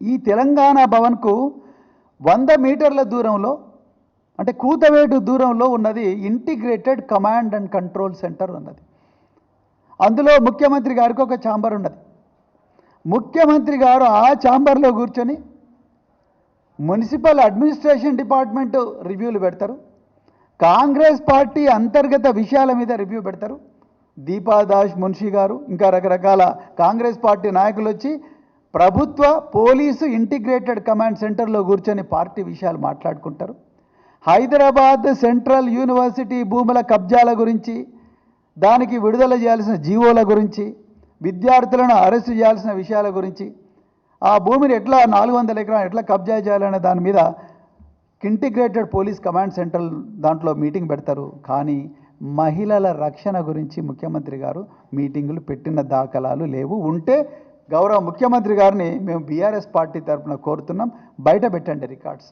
ఈ తెలంగాణ భవన్కు వంద మీటర్ల దూరంలో అంటే కూతవేటు దూరంలో ఉన్నది integrated command and control centre ఉన్నది అందులో ముఖ్యమంత్రి గారికి ఒక ఛాంబర్ ఉన్నది. ముఖ్యమంత్రి గారు ఆ ఛాంబర్లో కూర్చొని మున్సిపల్ అడ్మినిస్ట్రేషన్ డిపార్ట్మెంట్ రివ్యూలు పెడతారు. కాంగ్రెస్ పార్టీ అంతర్గత విషయాల మీద రివ్యూ పెడతారు. దీపాదాష్ మున్షి గారు ఇంకా రకరకాల కాంగ్రెస్ పార్టీ నాయకులు వచ్చి ప్రభుత్వ పోలీసు ఇంటిగ్రేటెడ్ కమాండ్ సెంటర్లో కూర్చొని పార్టీ విషయాలు మాట్లాడుకుంటారు. హైదరాబాద్ సెంట్రల్ యూనివర్సిటీ భూముల కబ్జాల గురించి దానికి విడుదల చేయాల్సిన జీవోల గురించి విద్యార్థులను అరెస్టు చేయాల్సిన విషయాల గురించి ఆ భూమిని ఎట్లా నాలుగు వందల ఎకరాలు ఎట్లా కబ్జా చేయాలనే దాని మీద ఇంటిగ్రేటెడ్ పోలీస్ కమాండ్ సెంటర్ దాంట్లో మీటింగ్ పెడతారు. కానీ మహిళల రక్షణ గురించి ముఖ్యమంత్రి గారు మీటింగులు పెట్టిన దాఖలాలు లేవు. ఉంటే గౌరవ ముఖ్యమంత్రి గారిని మేము బీఆర్ఎస్ పార్టీ తరఫున కోరుతున్నాం. బయట పెట్టండి రికార్డ్స్.